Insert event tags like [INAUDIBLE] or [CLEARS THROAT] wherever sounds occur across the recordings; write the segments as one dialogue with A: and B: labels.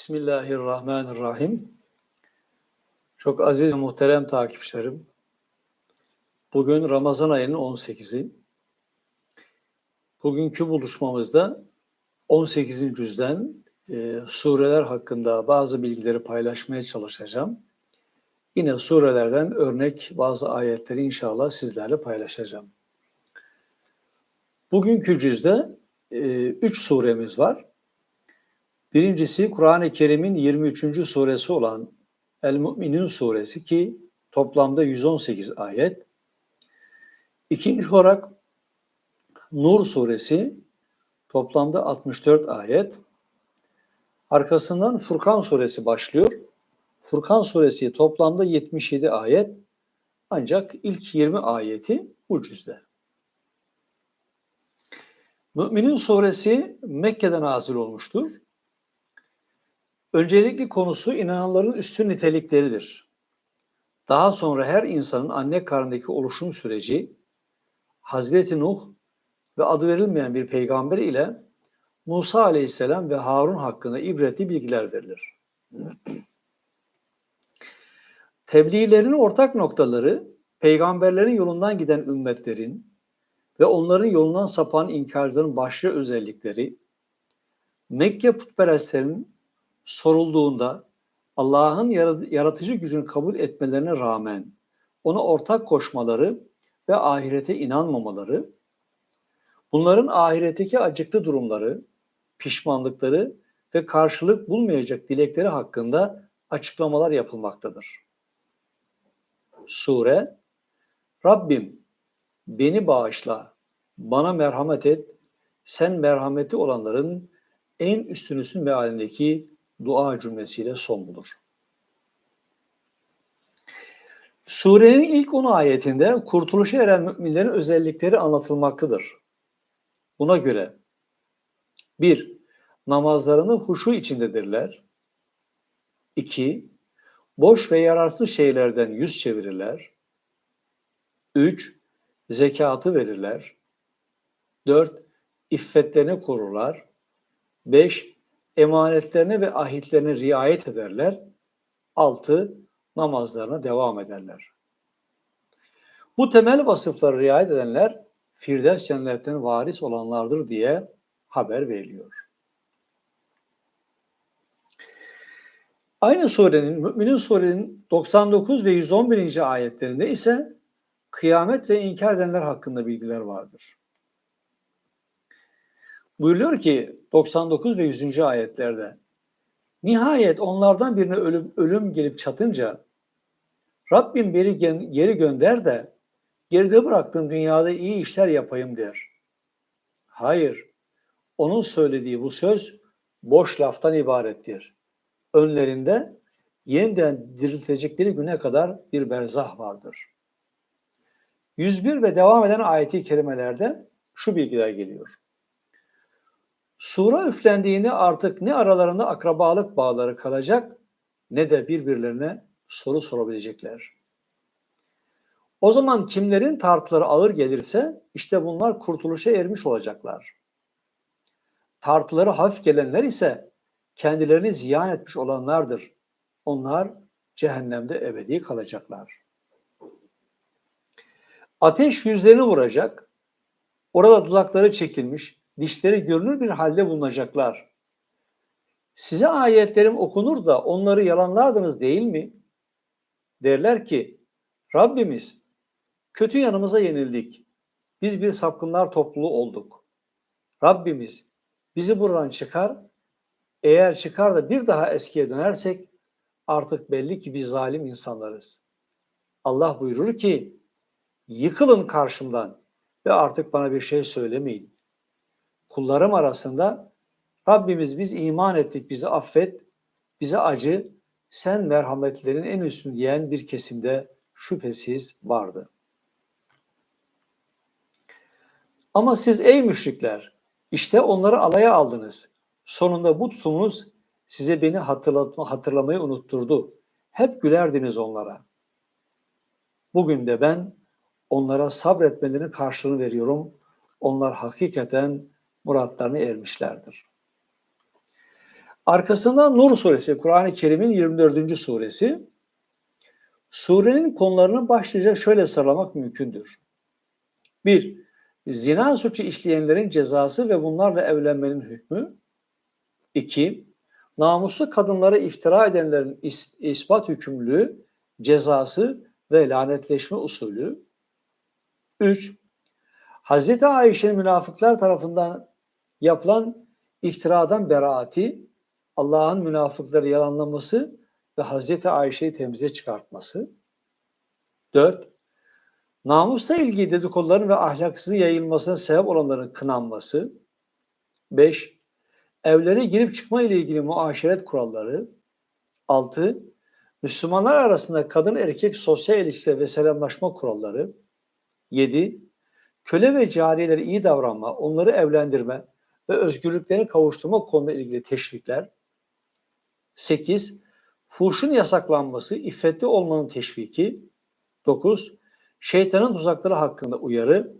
A: Bismillahirrahmanirrahim. Çok aziz ve muhterem takipçilerim. Bugün Ramazan ayının 18'i. Bugünkü buluşmamızda 18. cüzden e, sureler hakkında bazı bilgileri paylaşmaya çalışacağım. Yine surelerden örnek bazı ayetleri inşallah sizlerle paylaşacağım. Bugünkü cüzde 3 e, suremiz var. Birincisi Kur'an-ı Kerim'in 23. suresi olan El-Mü'minun suresi ki toplamda 118 ayet. İkinci olarak Nur suresi toplamda 64 ayet. Arkasından Furkan suresi başlıyor. Furkan suresi toplamda 77 ayet. Ancak ilk 20 ayeti bu cüzde. Müminin suresi Mekke'de nazil olmuştur. Öncelikli konusu inananların üstün nitelikleridir. Daha sonra her insanın anne karnındaki oluşum süreci Hazreti Nuh ve adı verilmeyen bir peygamber ile Musa aleyhisselam ve Harun hakkında ibretli bilgiler verilir. [CLEARS THROAT] Tebliğlerin ortak noktaları peygamberlerin yolundan giden ümmetlerin ve onların yolundan sapan inkarcıların başlı özellikleri, Mekke putperestlerin sorulduğunda Allah'ın yaratıcı gücünü kabul etmelerine rağmen ona ortak koşmaları ve ahirete inanmamaları, bunların ahiretteki acıklı durumları, pişmanlıkları ve karşılık bulmayacak dilekleri hakkında açıklamalar yapılmaktadır. Sure, Rabbim beni bağışla, bana merhamet et, sen merhameti olanların en üstünüsün mealindeki dua cümlesiyle son bulur. Surenin ilk 10 ayetinde kurtuluşa eren müminlerin özellikleri anlatılmaktadır. Buna göre 1. Namazlarını huşu içindedirler. 2. Boş ve yararsız şeylerden yüz çevirirler. 3. Zekatı verirler. 4. İffetlerini korurlar. 5 emanetlerine ve ahitlerine riayet ederler. Altı, namazlarına devam ederler. Bu temel vasıfları riayet edenler Firdevs cennetten varis olanlardır diye haber veriliyor. Aynı surenin, Müminin surenin 99 ve 111. ayetlerinde ise kıyamet ve inkar edenler hakkında bilgiler vardır. Buyuruyor ki 99 ve 100. ayetlerde Nihayet onlardan birine ölüm, ölüm gelip çatınca Rabbim beni geri gönder de geride bıraktığım dünyada iyi işler yapayım der. Hayır, onun söylediği bu söz boş laftan ibarettir. Önlerinde yeniden diriltecekleri güne kadar bir berzah vardır. 101 ve devam eden ayeti kerimelerde şu bilgiler geliyor. Sura üflendiğinde artık ne aralarında akrabalık bağları kalacak ne de birbirlerine soru sorabilecekler. O zaman kimlerin tartıları ağır gelirse işte bunlar kurtuluşa ermiş olacaklar. Tartıları hafif gelenler ise kendilerini ziyan etmiş olanlardır. Onlar cehennemde ebedi kalacaklar. Ateş yüzlerini vuracak. Orada dudakları çekilmiş, dişleri görünür bir halde bulunacaklar. Size ayetlerim okunur da onları yalanlardınız değil mi? Derler ki Rabbimiz kötü yanımıza yenildik. Biz bir sapkınlar topluluğu olduk. Rabbimiz bizi buradan çıkar. Eğer çıkar da bir daha eskiye dönersek artık belli ki biz zalim insanlarız. Allah buyurur ki yıkılın karşımdan ve artık bana bir şey söylemeyin kullarım arasında Rabbimiz biz iman ettik bizi affet, bize acı, sen merhametlerin en üstün diyen bir kesimde şüphesiz vardı. Ama siz ey müşrikler işte onları alaya aldınız. Sonunda bu tutumunuz size beni hatırlatma, hatırlamayı unutturdu. Hep gülerdiniz onlara. Bugün de ben onlara sabretmelerinin karşılığını veriyorum. Onlar hakikaten muratlarına ermişlerdir. Arkasından Nur suresi, Kur'an-ı Kerim'in 24. suresi. Surenin konularını başlıca şöyle sıralamak mümkündür. 1. Zina suçu işleyenlerin cezası ve bunlarla evlenmenin hükmü. 2. Namuslu kadınlara iftira edenlerin is- ispat hükümlülüğü, cezası ve lanetleşme usulü. 3. Hazreti Ayşe'nin münafıklar tarafından yapılan iftiradan beraati, Allah'ın münafıkları yalanlaması ve Hazreti Ayşe'yi temize çıkartması. 4. Namusla ilgili dedikoduların ve ahlaksızın yayılmasına sebep olanların kınanması. 5. Evlere girip çıkma ile ilgili muaşeret kuralları. 6. Müslümanlar arasında kadın erkek sosyal ilişkiler ve selamlaşma kuralları. 7. Köle ve cariyelere iyi davranma, onları evlendirme ve özgürlüklerini kavuşturma konuyla ilgili teşvikler. 8. Fuhşun yasaklanması, iffetli olmanın teşviki. 9. Şeytanın tuzakları hakkında uyarı.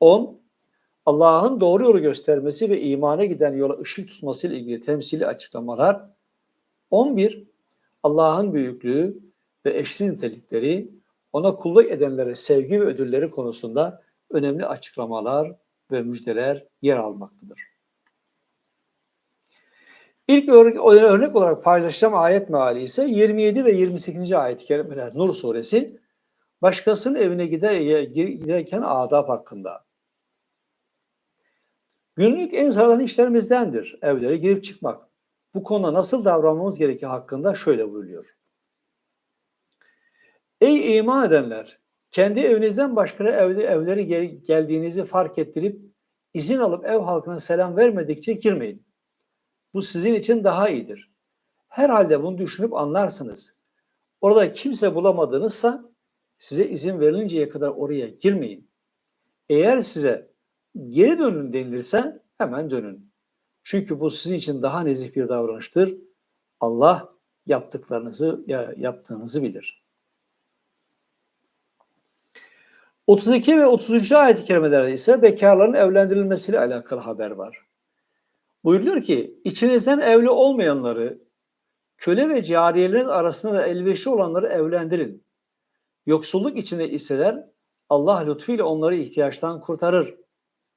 A: 10. Allah'ın doğru yolu göstermesi ve imana giden yola ışık tutması ile ilgili temsili açıklamalar. 11. Allah'ın büyüklüğü ve eşsiz nitelikleri, ona kulluk edenlere sevgi ve ödülleri konusunda önemli açıklamalar ve müjdeler yer almaktadır. İlk örnek, örnek olarak paylaşacağım ayet meali ise 27 ve 28. ayet-i kerimeler Nur suresi başkasının evine gider, giderken adab hakkında. Günlük en sıradan işlerimizdendir evlere girip çıkmak. Bu konuda nasıl davranmamız gerektiği hakkında şöyle buyuruyor. Ey iman edenler! Kendi evinizden başka evde, evlere gel, geldiğinizi fark ettirip izin alıp ev halkına selam vermedikçe girmeyin. Bu sizin için daha iyidir. Herhalde bunu düşünüp anlarsınız. Orada kimse bulamadığınızsa size izin verilinceye kadar oraya girmeyin. Eğer size geri dönün denilirse hemen dönün. Çünkü bu sizin için daha nezih bir davranıştır. Allah yaptıklarınızı ya yaptığınızı bilir. 32 ve 33. ayet-i kerimelerde ise bekarların evlendirilmesiyle alakalı haber var. Buyuruyor ki içinizden evli olmayanları köle ve cariyelerin arasında da elverişli olanları evlendirin. Yoksulluk içinde iseler Allah lütfuyla onları ihtiyaçtan kurtarır.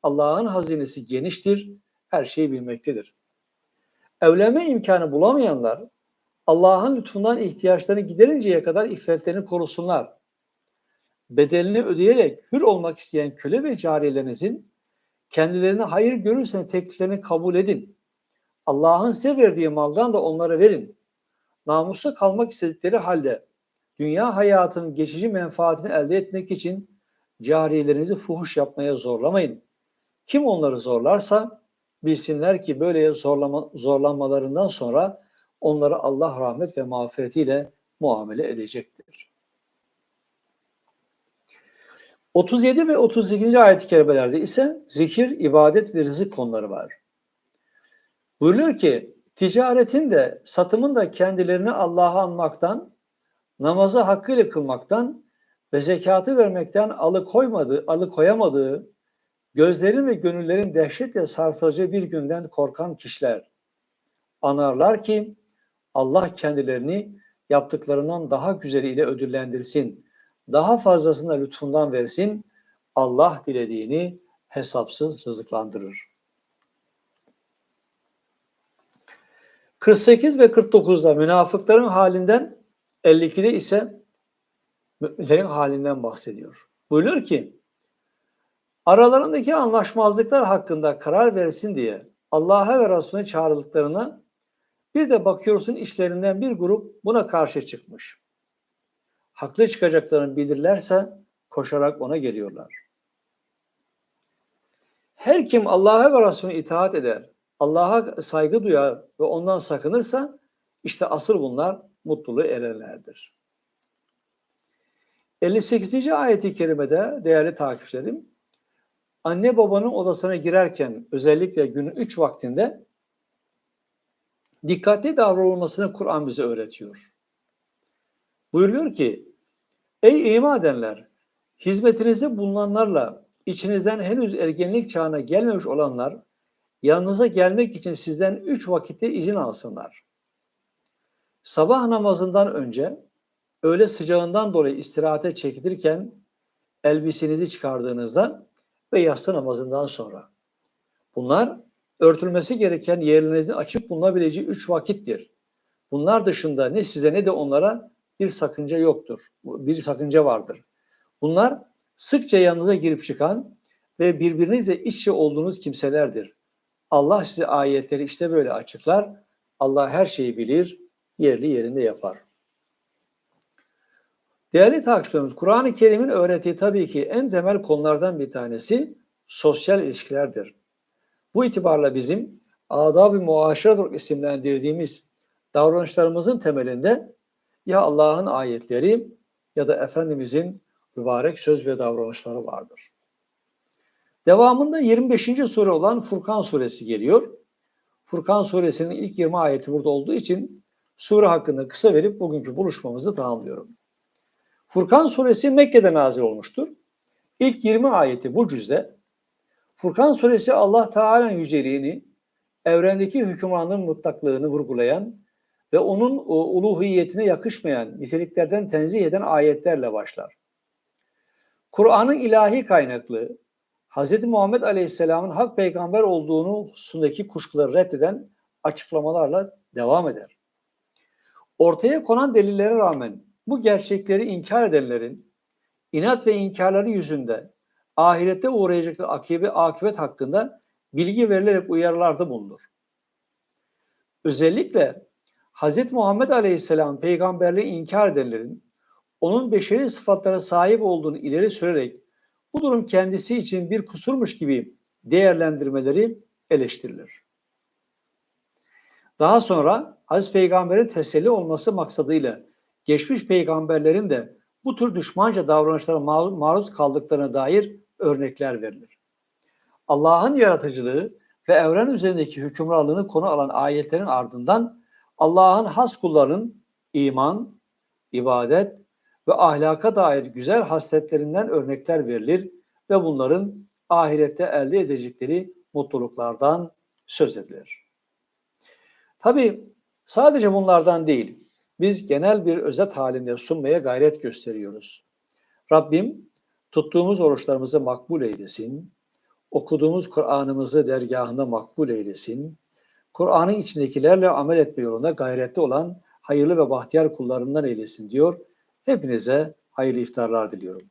A: Allah'ın hazinesi geniştir, her şeyi bilmektedir. Evlenme imkanı bulamayanlar Allah'ın lütfundan ihtiyaçlarını giderinceye kadar iffetlerini korusunlar. Bedelini ödeyerek hür olmak isteyen köle ve cariyelerinizin kendilerine hayır görürsen tekliflerini kabul edin. Allah'ın size verdiği maldan da onlara verin. Namuslu kalmak istedikleri halde dünya hayatının geçici menfaatini elde etmek için cariyelerinizi fuhuş yapmaya zorlamayın. Kim onları zorlarsa bilsinler ki böyle zorlama, zorlanmalarından sonra onları Allah rahmet ve mağfiretiyle muamele edecektir. 37 ve 38. ayet-i kerimelerde ise zikir, ibadet ve rızık konuları var. Buyuruyor ki ticaretin de satımın da kendilerini Allah'a anmaktan, namazı hakkıyla kılmaktan ve zekatı vermekten alıkoymadığı, alıkoyamadığı, gözlerin ve gönüllerin dehşetle sarsıcı bir günden korkan kişiler anarlar ki Allah kendilerini yaptıklarından daha güzeliyle ödüllendirsin daha fazlasına lütfundan versin. Allah dilediğini hesapsız rızıklandırır. 48 ve 49'da münafıkların halinden 52'de ise müminlerin halinden bahsediyor. Buyuruyor ki aralarındaki anlaşmazlıklar hakkında karar versin diye Allah'a ve Resulüne çağrıldıklarına bir de bakıyorsun işlerinden bir grup buna karşı çıkmış haklı çıkacaklarını bilirlerse koşarak ona geliyorlar. Her kim Allah'a ve Resulüne itaat eder, Allah'a saygı duyar ve ondan sakınırsa işte asıl bunlar mutluluğu erenlerdir. 58. ayeti kerimede değerli takipçilerim, anne babanın odasına girerken özellikle günün üç vaktinde dikkatli davranılmasını Kur'an bize öğretiyor. Buyuruyor ki Ey iman edenler! Hizmetinizde bulunanlarla içinizden henüz ergenlik çağına gelmemiş olanlar yanınıza gelmek için sizden üç vakitte izin alsınlar. Sabah namazından önce öğle sıcağından dolayı istirahate çekilirken elbisenizi çıkardığınızda ve yatsı namazından sonra. Bunlar örtülmesi gereken yerlerinizin açık bulunabileceği üç vakittir. Bunlar dışında ne size ne de onlara bir sakınca yoktur. Bir sakınca vardır. Bunlar sıkça yanınıza girip çıkan ve birbirinizle iç içe olduğunuz kimselerdir. Allah size ayetleri işte böyle açıklar. Allah her şeyi bilir, yerli yerinde yapar. Değerli takipçilerimiz, Kur'an-ı Kerim'in öğrettiği tabii ki en temel konulardan bir tanesi sosyal ilişkilerdir. Bu itibarla bizim adab-ı muaşeret isimlendirdiğimiz davranışlarımızın temelinde ya Allah'ın ayetleri ya da Efendimizin mübarek söz ve davranışları vardır. Devamında 25. sure olan Furkan suresi geliyor. Furkan suresinin ilk 20 ayeti burada olduğu için sure hakkında kısa verip bugünkü buluşmamızı tamamlıyorum. Furkan suresi Mekke'de nazil olmuştur. İlk 20 ayeti bu cüzde. Furkan suresi Allah Teala'nın yüceliğini, evrendeki hükümranlığın mutlaklığını vurgulayan ve onun uluhiyetine yakışmayan niteliklerden tenzih eden ayetlerle başlar. Kur'an'ın ilahi kaynaklı, Hz. Muhammed Aleyhisselam'ın hak peygamber olduğunu hususundaki kuşkuları reddeden açıklamalarla devam eder. Ortaya konan delillere rağmen bu gerçekleri inkar edenlerin inat ve inkarları yüzünde ahirette uğrayacakları akıbet, akıbet hakkında bilgi verilerek uyarılarda bulunur. Özellikle Hz. Muhammed Aleyhisselam peygamberliği inkar edenlerin onun beşeri sıfatlara sahip olduğunu ileri sürerek bu durum kendisi için bir kusurmuş gibi değerlendirmeleri eleştirilir. Daha sonra Aziz Peygamber'in teselli olması maksadıyla geçmiş peygamberlerin de bu tür düşmanca davranışlara maruz kaldıklarına dair örnekler verilir. Allah'ın yaratıcılığı ve evren üzerindeki hükümranlığını konu alan ayetlerin ardından Allah'ın has kullarının iman, ibadet ve ahlaka dair güzel hasletlerinden örnekler verilir ve bunların ahirette elde edecekleri mutluluklardan söz edilir. Tabi sadece bunlardan değil, biz genel bir özet halinde sunmaya gayret gösteriyoruz. Rabbim tuttuğumuz oruçlarımızı makbul eylesin, okuduğumuz Kur'an'ımızı dergahında makbul eylesin, Kur'an'ın içindekilerle amel etme yolunda gayretli olan hayırlı ve bahtiyar kullarından eylesin diyor. Hepinize hayırlı iftarlar diliyorum.